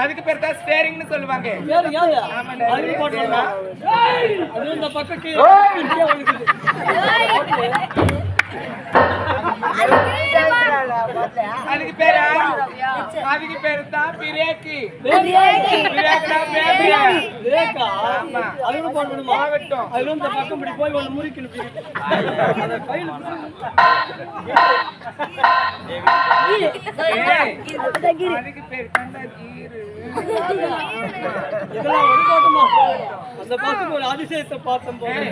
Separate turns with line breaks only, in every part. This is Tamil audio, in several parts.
அதுக்கு பேர் தான் ஸ்டேரிங்னு சொல்லுவாங்க.
இந்த பக்கம்.
அதுக்கு பேரா அதுக்கு பேரு தான் பிரேக்கு பிரேக்கு.
ரேகா
ஆமா.
அது கூட போடணுமா
ஆகட்டும்.
அது இந்த பக்கம் இப்படி போய் ஒன்று முறிக்கணும். அதை கையில
அதுக்கு பேரு தான்டா கீரு.
இதெல்லாம் ஒரு பாட்டுமா அந்த பாட்டுக்கு ஒரு அதிசயத்தை பார்த்தோம் போது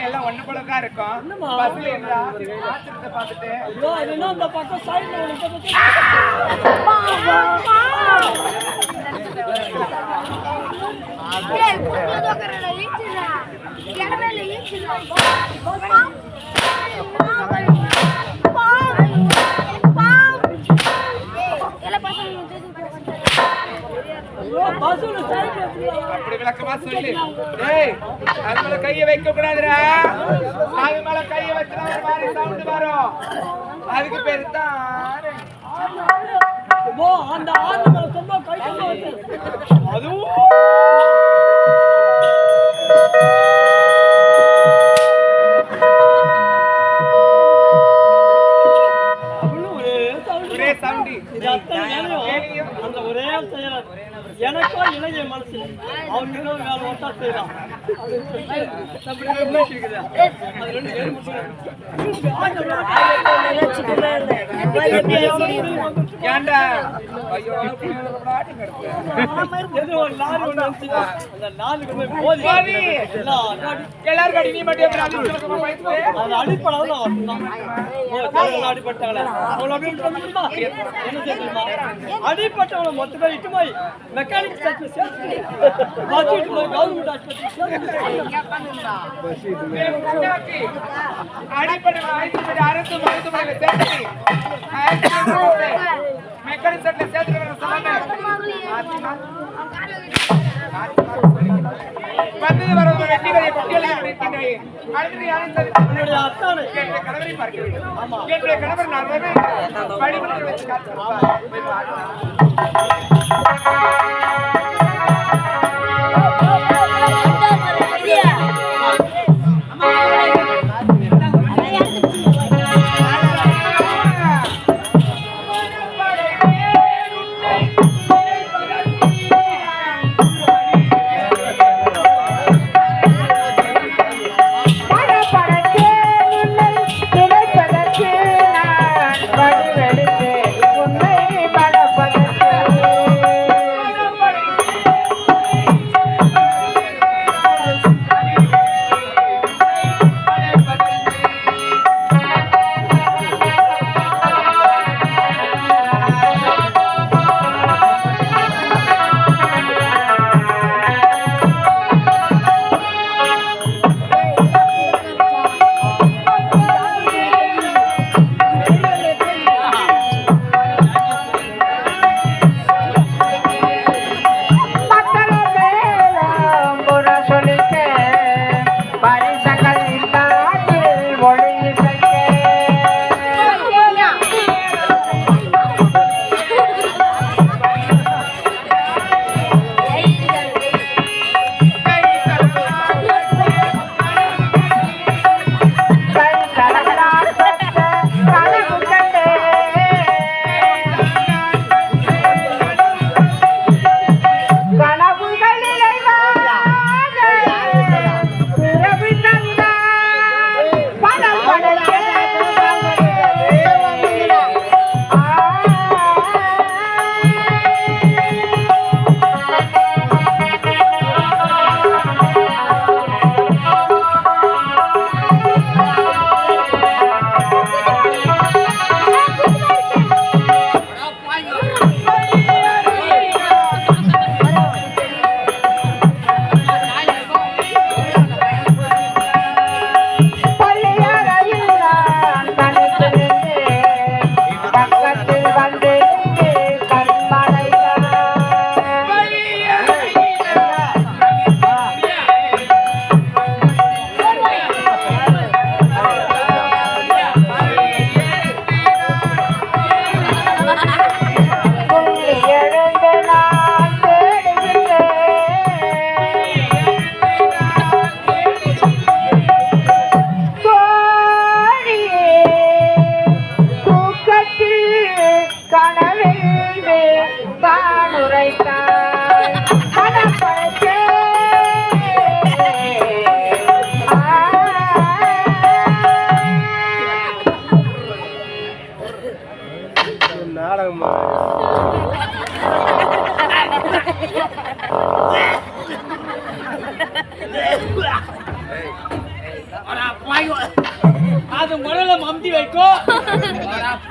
எல்லாம் ஒண்ணு போல தான் இருக்கும்? பஸ்ல என்னடா ஆச்சரியத்தை பார்த்துட்டு.
ஐயோ அது என்ன அந்த பக்கம் சைடுல ஐயோ
அப்படி விளக்கமா சொல்லு. டேய் அது மேல கைய வைக்க கூடாதுடா அது மேல கைய வச்சா ஒரு மாதிரி சவுண்ட் வரும். அதுக்கு பேரு தான்
அந்த ஆண்டு மேல சொன்னா கை சொல்ல வந்து அதுவும் அந்த ஒரே செய்யறாரு எனக்கோ இளைய மனசு அவனுக்கு வேலை ஒட்டா செய்யறான் அது அப்படி ரெண்டு
ஏன்டா ஐயோ எல்லாரும் கடி நீ மட்டும் எப்படி அதிர்ஷ்ட பக்கமா போயிட்டு
அது அடிப்படாத வரணும். ஓ, தலையில அடிபட்டாங்களே. அவங்கள அப்படியே விட்டு வந்து தெரியுமா? என்ன செய்ய தெரியுமா? அடிபட்டவங்கள மொத்த பேர் இட்டு போய் மெக்கானிக் செட்ல சேர்த்து வச்சுட்டு போய் கவர்மெண்ட் ஆஸ்பத்திரி சேர்த்து
அடிப்படை ஆயிரத்தி அரசு மருத்துவமனையில சேர்த்து. மெக்கானிக் செட்ல சேர்த்து சொன்னாங்க வந்தது வரது வெட்டி வரைய குட்டிகளை இருக்கின்றே அடுத்தது யாரும்
என்னுடைய அத்தானை
என்னுடைய கணவரை பார்க்க வேண்டும் என்னுடைய கணவர் நான் வச்சு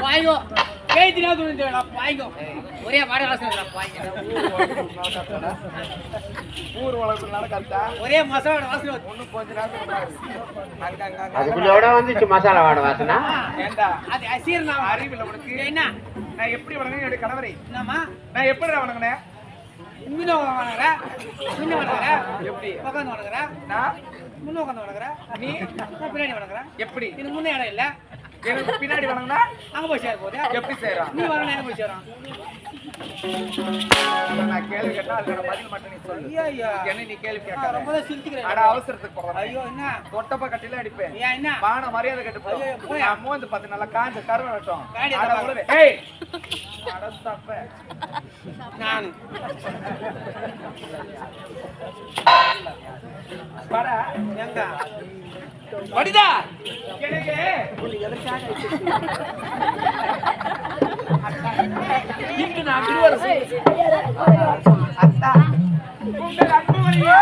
பாய்கோ. கைத்தினா பாய்கோ. ஒரே வாட வாசனை பாய்ங்க
ஊர் வளர்ப்புனால கத்தா
ஒரே மசாலோட வாசனை.
ஒண்ணு கொஞ்ச நேரத்துக்கு
அதுக்குள்ளோட வந்துச்சு மசாலா வாட வாசனா?
ஏண்டா?
அது அசீர் நான்
அறிவில்ல உனக்கு.
என்ன?
நான் எப்படி வணங்கினேன் என்னுடைய கணவரை.
என்னம்மா?
நான் எப்படி வணங்கினேன்
முன்ன வணங்குற. முன்ன வணங்குற.
எப்படி?
உட்காந்து வணங்குற.
நான்?
முன்ன உட்காந்து வணங்குற.
நீ?
பின்னாடி வணங்குறேன்.
எப்படி?
இது முன்ன இடம் இல்ல.
எனக்கு பின்னாடி வணங்கினா
அங்க போய் சேர போகுது
எப்படி செய்யறான்
நீ வரணும் எங்க போய் சேரும்
நான் கேள்வி கேட்டா அதுக்கான பதில் மட்டும் நீ சொல்லு.
ஐயா
என்ன நீ கேள்வி கேட்காத?
ரொம்ப சிரிச்சுக்கிறேன்.
அட அவசரத்துக்கு போறேன்.
ஐயோ என்ன?
தொட்டப்ப கட்டில அடிப்பேன்.
ஏன் என்ன?
மான மரியாதை கட்டு
போயா.
நான் மூந்து பார்த்து நல்லா காஞ்ச கருவை வெட்டும். அட. ஏய் அட தப்ப
நான்.
வாடா.
எங்க
படிதா எனக்கு இங்கு நான் திருவரசு அத்தா உங்கள் அன்பு வழியா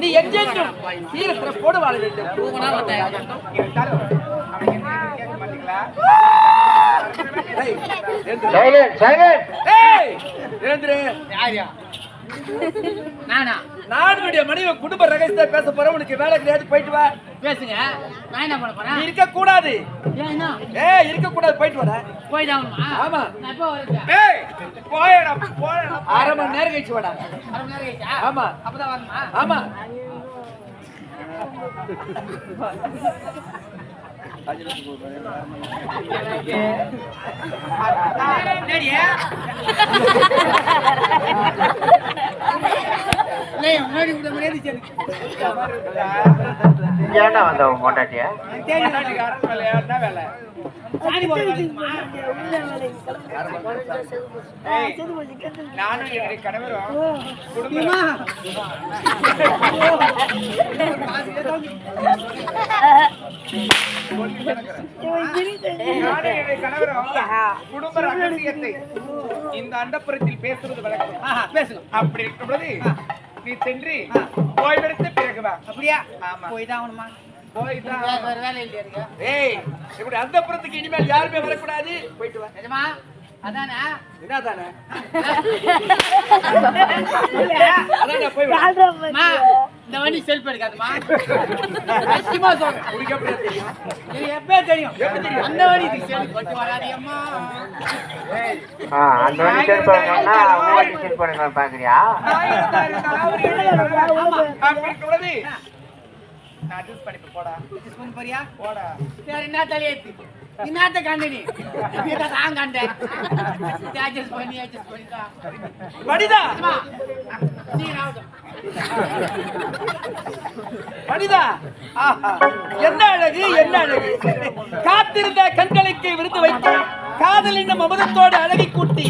நீ எங்கெங்கும் தீரத்துல போடு வாழ வேண்டும் ஏய்,
நானா?
நானுடைய மனைவி குடும்ப ரகசியத்தை பேச போறேன். உனக்கு வேலை கிடையாது போயிட்டு வா.
பேசுங்க. நான் என்ன பண்ண
நீ
போறேன்
இருக்க கூடாது ஏய் இருக்க கூடாது போயிட்டு வாடா.
போய் தான்
ஆமா.
நான் எப்போ வரேன்?
ஏய் போயடா போயடா. அரை மணி நேரம் கழிச்சு வாடா.
அரை மணி நேரம் கழிச்சா?
ஆமா.
அப்பதான் வரணுமா?
ஆமா.
என்னடியே? முன்னாடி கூட மரியாதை செய்யுது.
ஏன்டா வந்த உன் பொண்டாட்டிய?
நானும் என்னுடைய கணவரும் குடும்ப ரகசியத்தை இந்த அண்டப்புறத்தில் பேசுறது வழக்கம்.
ஆஹா, பேசுங்க
அப்படி இருக்கும் பொழுது நீ சென்று ஓய்வெடுத்த பிறகு வா
அப்படியா?
ஆமா.
போய் தான் ஆகணுமா
இப்படி அந்தப்புறத்துக்கு இனிமேல் யாருமே வரக்கூடாது. போயிட்டு வா.
அதானே?
என்னதானே? அதானே போய்
இந்த வண்டி செல்ஃப் எடுக்காதுமா? சத்தியமா சொல்றேன்.
உனக்கு எப்படி தெரியும்?
எனக்கு எப்பவே தெரியும் அந்த வண்டி இதுக்கு செல்ஃப் பட்டு வராது அம்மா.
ஏய்
ஆ அந்த வண்டி செல் பண்ணுங்கன்னா உன் வண்டி செல் பண்ணுங்க பாக்குறியா
நான் இருந்தா இருந்தாலும் அவர் இருந்தா
ஆமா.
அப்படி இருக்கும் பொழுது நான் அட்ஜஸ்ட் பண்ணி போடா.
பண்ணி போறியா
போடா.
வேற என்ன தலையெழுத்து? என்னத்த கண்டு நீ இதான் நான் கண்டேன். அட்ஜஸ்ட் பண்ணி அட்ஜஸ்ட்
வனிதா!
அம்மா, சீக்கிரம் ஆகட்டும்.
வனிதா! என்ன அழகு என்ன அழகு. காத்திருந்த கண்களுக்கு விருது வைத்து காதல் என்னும் அமுதத்தோடு அழகை கூட்டி.